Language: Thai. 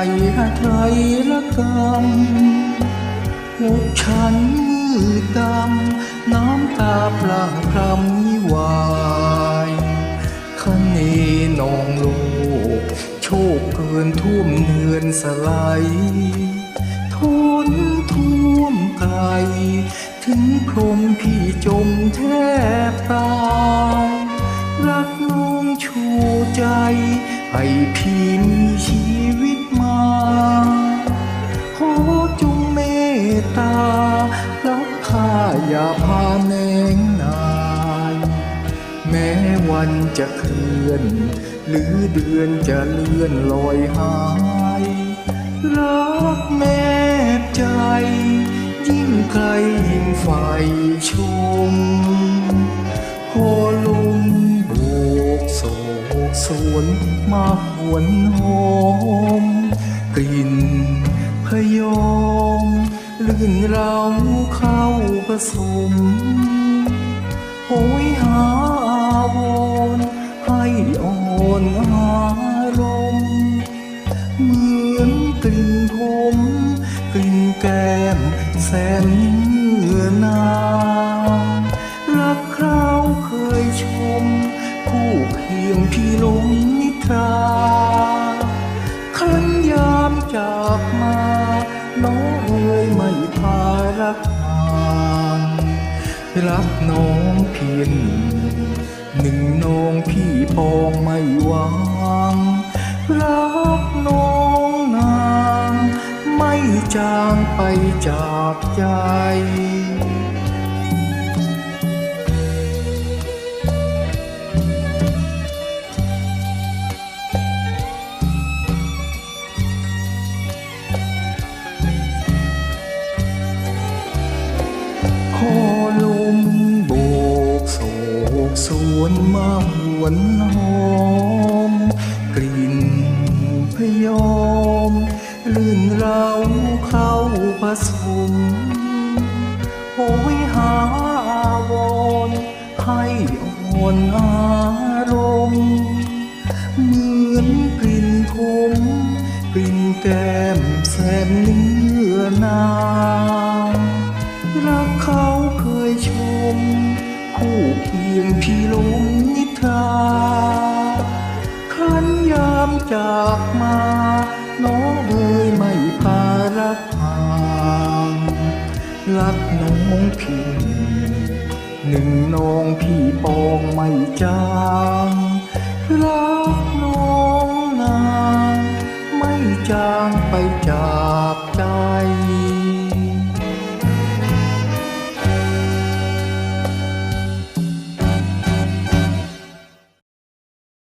ภัยหไทยละกรรมหัวฉันมืดดำน้ำตาพลางพรำนิวายคันเนนองลูก โชคเกินท่วมเนือนสลายทนท่วมไกล ถึงพรหมพี่จมแทบตายรักน้องชูใจ ให้พี่ อย่าพาแนงนาย แม้วันจะเคลื่อน หรือเดือนจะเลื่อนลอยหาย รักแนบใจ ยิ่งไกลยิ่งใฝ่ชมพอลมโบกโศกสวนมาหวนหอมกลิ่นพยอ นเราเข้าผสมโหยหาอาวรให้อ่อนอารมณ์เหมือนกลิ่นผม กลิ่นแก้มแสนเนื้อนา รักทางรักน้องเพียงหนึ่งหนึ่งน้องพี่พองไม่วางรักน้องนาง ไม่จางไปจากใจ สวนมาหวนหอม กลิ่นพยอม ลื่นเราเข้าผสมโหยหาวรณ์ให้อ่อนอารมณ์เหมือนกลิ่นผมกลิ่นแก้มแสนเนื้อนาากมาน้องเอ่ยไม่พารักห่างรักน้องพี่หนึ่งน้องพี่ปองไม่จางรักน้องนางไม่จางไปจาก